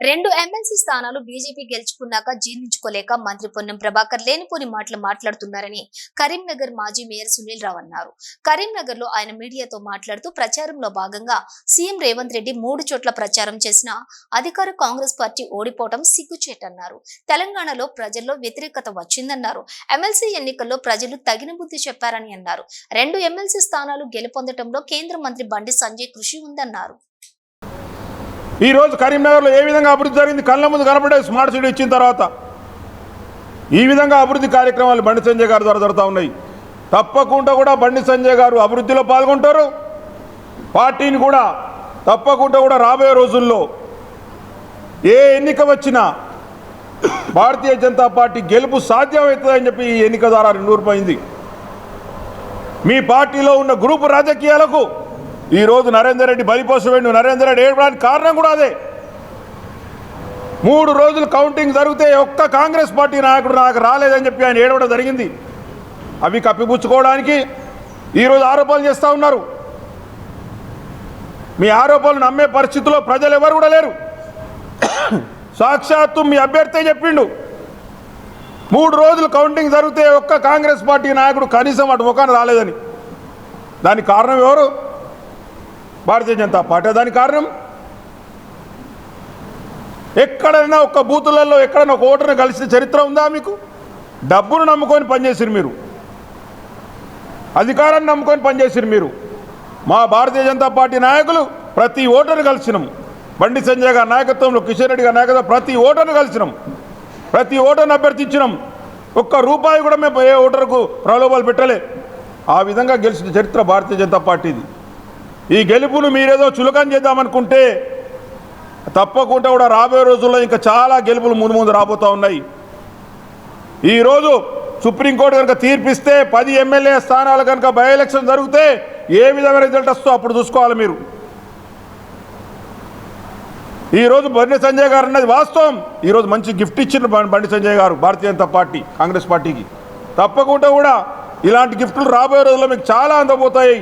రెండు ఎమ్మెల్సీ స్థానాలు బీజేపీ గెలుచుకున్నాక జీర్ణించుకోలేక మంత్రి పొన్నం ప్రభాకర్ లేనిపోని మాటలు మాట్లాడుతున్నారని కరీంనగర్ మాజీ మేయర్ సునీల్ రావు అన్నారు. కరీంనగర్లో ఆయన మీడియాతో మాట్లాడుతూ ప్రచారంలో భాగంగా సీఎం రేవంత్ రెడ్డి మూడు చోట్ల ప్రచారం చేసిన అధికార కాంగ్రెస్ పార్టీ ఓడిపోవడం సిగ్గుచేటన్నారు. తెలంగాణలో ప్రజల్లో వ్యతిరేకత వచ్చిందన్నారు. ఎమ్మెల్సీ ఎన్నికల్లో ప్రజలు తగిన బుద్ధి చెప్పారని అన్నారు. రెండు ఎమ్మెల్సీ స్థానాలు గెలుపొందడంలో కేంద్ర మంత్రి బండి సంజయ్ కృషి ఉందన్నారు. ఈరోజు కరీంనగర్లో ఏ విధంగా అభివృద్ధి జరిగింది? కళ్ళ ముందు కనపడే స్మార్ట్ సిటీ ఇచ్చిన తర్వాత ఈ విధంగా అభివృద్ధి కార్యక్రమాలు బండి సంజయ్ గారి ద్వారా జరుగుతూ ఉన్నాయి. తప్పకుండా కూడా బండి సంజయ్ గారు అభివృద్ధిలో పాల్గొంటారు. పార్టీని కూడా తప్పకుండా కూడా రాబోయే రోజుల్లో ఏ ఎన్నిక వచ్చినా భారతీయ జనతా పార్టీ గెలుపు సాధ్యమవుతుందని చెప్పి ఈ ఎన్నిక ద్వారా నిరూపమైంది మీ పార్టీలో ఉన్న గ్రూపు రాజకీయాలకు ఈరోజు నరేందర్ రెడ్డి బలిపోసవేండు నరేందర్ రెడ్డి ఏడవడానికి కారణం కూడా అదే. మూడు రోజులు కౌంటింగ్ జరిగితే ఒక్క కాంగ్రెస్ పార్టీ నాయకుడు నాకు రాలేదని చెప్పి ఆయన ఏడవడం జరిగింది. అవి కప్పిపుచ్చుకోవడానికి ఈరోజు ఆరోపణలు చేస్తూ ఉన్నారు. మీ ఆరోపణలు నమ్మే పరిస్థితిలో ప్రజలు ఎవరు కూడా లేరు. సాక్షాత్తు మీ అభ్యర్థి చెప్పిండు. మూడు రోజులు కౌంటింగ్ జరిగితే ఒక్క కాంగ్రెస్ పార్టీ నాయకుడు కనీసం అటు ముఖాన్ని రాలేదని. దానికి కారణం ఎవరు? భారతీయ జనతా పార్టీ దానికి కారణం? ఎక్కడైనా ఒక్క బూతులలో ఎక్కడైనా ఒక ఓటర్ని కలిసిన చరిత్ర ఉందా మీకు? డబ్బును నమ్ముకొని పనిచేసిరు మీరు. అధికారాన్ని నమ్ముకొని పనిచేసిరు మీరు. మా భారతీయ జనతా పార్టీ నాయకులు ప్రతి ఓటర్ని కలిసినాం. బండి సంజయ్ గారి నాయకత్వంలో కిషన్ రెడ్డి గారి నాయకత్వం ప్రతి ఓటర్ని కలిసినాం. ప్రతి ఓటర్ని అభ్యర్థించినాం. ఒక్క రూపాయి కూడా మేము ఏ ఓటర్కు ప్రలోభాలు పెట్టలే. ఆ విధంగా గెలిచిన చరిత్ర భారతీయ జనతా పార్టీది. ఈ గెలుపును మీరేదో చులకం చేద్దామనుకుంటే తప్పకుండా కూడా రాబోయే రోజుల్లో ఇంకా చాలా గెలుపులు ముందు ముందు రాబోతూ ఉన్నాయి. ఈరోజు సుప్రీంకోర్టు కనుక తీర్పిస్తే పది ఎమ్మెల్యే స్థానాలు కనుక బై ఎలక్షన్ జరిగితే ఏ విధమైన రిజల్ట్ వస్తుందో అప్పుడు చూసుకోవాలి మీరు. ఈరోజు బండి సంజయ్ గారు అన్నది వాస్తవం. ఈరోజు మంచి గిఫ్ట్ ఇచ్చిన బండి సంజయ్ గారు భారతీయ జనతా పార్టీ కాంగ్రెస్ పార్టీకి. తప్పకుండా కూడా ఇలాంటి గిఫ్ట్లు రాబోయే రోజుల్లో మీకు చాలా అందబోతాయి.